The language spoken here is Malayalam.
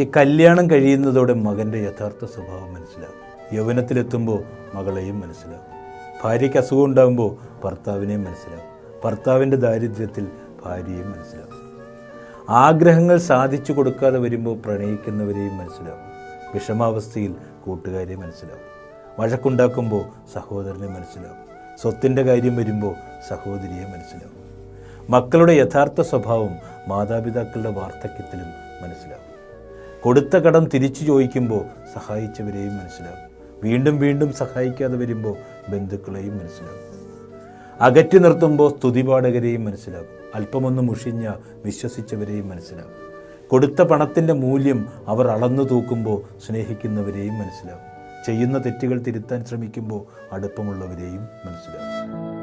ഈ കല്യാണം കഴിയുന്നതോടെ മകന്റെ യഥാർത്ഥ സ്വഭാവം മനസ്സിലാകും. യൗവനത്തിലെത്തുമ്പോൾ മകളെയും മനസ്സിലാകും. ഭാര്യയ്ക്ക് അസുഖം ഉണ്ടാകുമ്പോൾ ഭർത്താവിനെയും മനസ്സിലാകും. ഭർത്താവിന്റെ ദാരിദ്ര്യത്തിൽ ഭാര്യയും മനസ്സിലാകും. ആഗ്രഹങ്ങൾ സാധിച്ചു കൊടുക്കാതെ വരുമ്പോൾ പ്രണയിക്കുന്നവരെയും മനസ്സിലാകും. വിഷമാവസ്ഥയിൽ കൂട്ടുകാരെ മനസ്സിലാകും. വഴക്കുണ്ടാക്കുമ്പോൾ സഹോദരനെ മനസ്സിലാകും. സ്വത്തിന്റെ കാര്യം വരുമ്പോൾ സഹോദരിയെ മനസ്സിലാകും. മക്കളുടെ യഥാർത്ഥ സ്വഭാവം മാതാപിതാക്കളുടെ വാർദ്ധക്യത്തിലും മനസ്സിലാകും. കൊടുത്ത കടം തിരിച്ചു ചോദിക്കുമ്പോൾ സഹായിച്ചവരെയും മനസ്സിലാകും. വീണ്ടും വീണ്ടും സഹായിക്കാതെ വരുമ്പോൾ ബന്ധുക്കളെയും മനസ്സിലാകും. അകറ്റി നിർത്തുമ്പോൾ സ്തുതിപാഠകരെയും മനസ്സിലാകും. അല്പമൊന്ന് മുഷിഞ്ഞ വിശ്വസിച്ചവരെയും മനസ്സിലാകും. കൊടുത്ത പണത്തിന്റെ മൂല്യം അവർ അളന്നു തൂക്കുമ്പോൾ സ്നേഹിക്കുന്നവരെയും മനസ്സിലാകും. ചെയ്യുന്ന തെറ്റുകൾ തിരുത്താൻ ശ്രമിക്കുമ്പോൾ അടുപ്പമുള്ളവരെയും മനസ്സിലാകും.